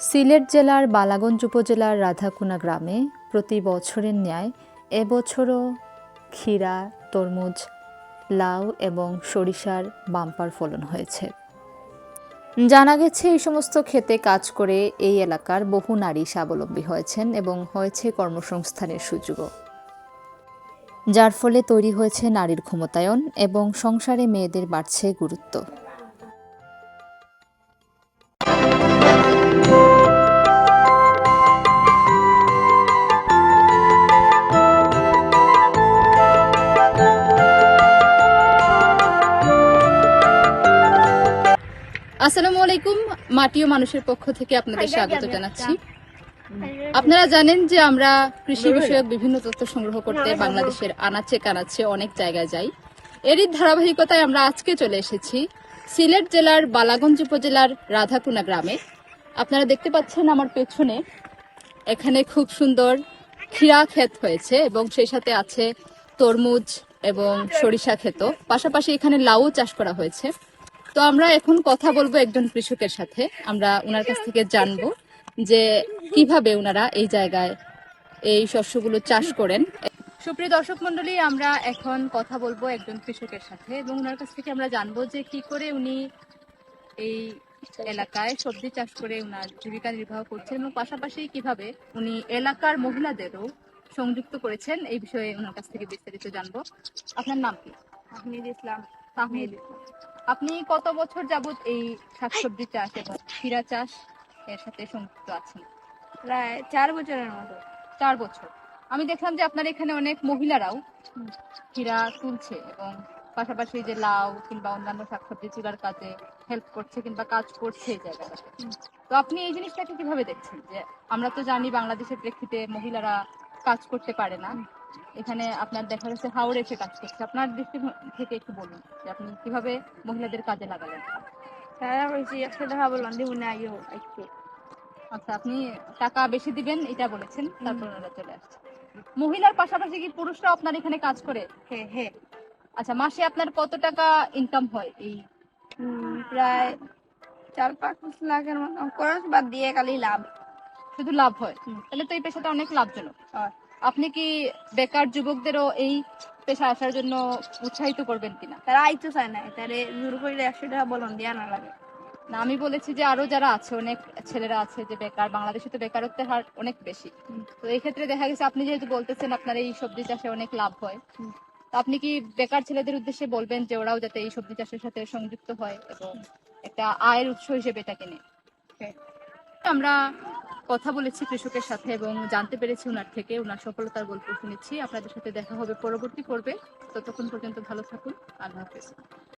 সিলেট জেলার বালাগঞ্জ উপজেলার রাধাকুনা গ্রামে প্রতি বছরের ন্যায় এবছরও ক্ষীরা, তরমুজ, লাউ এবং সরিষার বাম্পার ফলন হয়েছে। জানা গেছে, এই সমস্ত ক্ষেতে কাজ করে এই এলাকার বহু নারী স্বাবলম্বী হয়েছেন এবং হয়েছে কর্মসংস্থানের সুযোগও। যার ফলে তৈরি হয়েছে নারীর ক্ষমতায়ন এবং সংসারে মেয়েদের বাড়ছে গুরুত্ব। আসসালামু আলাইকুম মাটি ও মানুষের পক্ষ থেকে আপনাদের স্বাগত জানাচ্ছি। আপনারা জানেন যে আমরা কৃষি বিষয়ক বিভিন্ন তথ্য সংগ্রহ করতে বাংলাদেশের আনাচে কানাচে অনেক জায়গায় যাই। এরই ধারাবাহিকতায় আমরা আজকে চলে এসেছি সিলেট জেলার বালাগঞ্জ উপজেলার রাধাকুনা গ্রামে। আপনারা দেখতে পাচ্ছেন আমার পেছনে এখানে খুব সুন্দর ক্ষীরা ক্ষেত হয়েছে এবং সেই সাথে আছে তরমুজ এবং সরিষা ক্ষেত পাশাপাশি এখানে লাউ চাষ করা হয়েছে। তো আমরা এখন কথা বলব একজন কৃষকের সাথে। আমরা ওনার কাছ থেকে জানব যে কীভাবে ওনারা এই জায়গায় এই শস্যগুলো চাষ করেন। সুপ্রিয় দর্শক মন্ডলী আমরা এখন কথা বলব একজন কৃষকের সাথে এবং ওনার কাছ থেকে আমরা জানব যে কি করে উনি এই এলাকায় সবজি চাষ করে ওনার জীবিকা নির্বাহ করছেন এবং পাশাপাশি কীভাবে উনি এলাকার মহিলাদেরও সংযুক্ত করেছেন এই বিষয়ে ওনার কাছ থেকে বিস্তারিত জানব। আপনার নাম কি? তাহমিদ ইসলাম। তাহমিদ ইসলাম। আপনি কত বছর যাবত এই শাকসবজি চাষ এবং ক্ষীরা চাষ এর সাথে সংযুক্ত আছেন? প্রায় চার বছরের মতো। চার বছর। আমি দেখলাম যে আপনার এখানে অনেক মহিলারাও ক্ষীরা তুলছে এবং পাশাপাশি যে লাউ কিংবা অন্যান্য শাকসবজি তোলার কাজে হেল্প করছে কিংবা কাজ করছে এই জায়গাটাতে। তো আপনি এই জিনিসটাকে কীভাবে দেখছেন? যে আমরা তো জানি বাংলাদেশের প্রেক্ষিতে মহিলারা কাজ করতে পারে না। এখানে আপনার দেখা যাচ্ছে হাওড়ে এসে কাজ করছে। আপনার দৃষ্টি থেকে একটু বলুন যে আপনি কীভাবে মহিলাদের কাজে লাগালেন? তারা বলছি একশো টাকা বললাম দিব না আইও আজকে। আচ্ছা আপনি টাকা বেশি দিবেন এটা বলেছেন তারপর চলে আসছে। মহিলার পাশাপাশি কি পুরুষরা আপনার এখানে কাজ করে? হ্যাঁ হ্যাঁ। আচ্ছা মাসে আপনার কত টাকা ইনকাম হয় এই? প্রায় চার পাঁচ লাখের মতো খরচ বাদ দিয়ে খালি লাভ। শুধু লাভ হয়? তাহলে তো এই পেশাটা অনেক লাভজনক। হয়। আপনি কি বেকার যুবকদেরও এই পেশা আসার জন্য উৎসাহিত করবেন কিনা? তারা আইতে চায় না তারে জোর করলে একশো টাকা বললাম দিয়া না লাগে। না আমি বলেছি যে আরও যারা আছে অনেক ছেলেরা আছে যে বেকার বাংলাদেশে তো বেকারত্বের হার অনেক বেশি। তো এই ক্ষেত্রে দেখা গেছে আপনি যেহেতু বলতেছেন আপনার এই সবজি চাষে অনেক লাভ হয় তো আপনি কি বেকার ছেলেদের উদ্দেশ্যে বলবেন যে ওরাও যাতে এই সবজি চাষের সাথে সংযুক্ত হয় এবং একটা আয়ের উৎস হিসেবে এটাকে নেয়। আমরা কথা বলেছি কৃষকের সাথে এবং জানতে পেরেছি ওনার থেকে। ওনার সফলতার গল্প শুনেছি। আপনাদের সাথে দেখা হবে পরবর্তী পর্বে। ততক্ষণ পর্যন্ত ভালো থাকুন। আল্লাহ হাফেজ।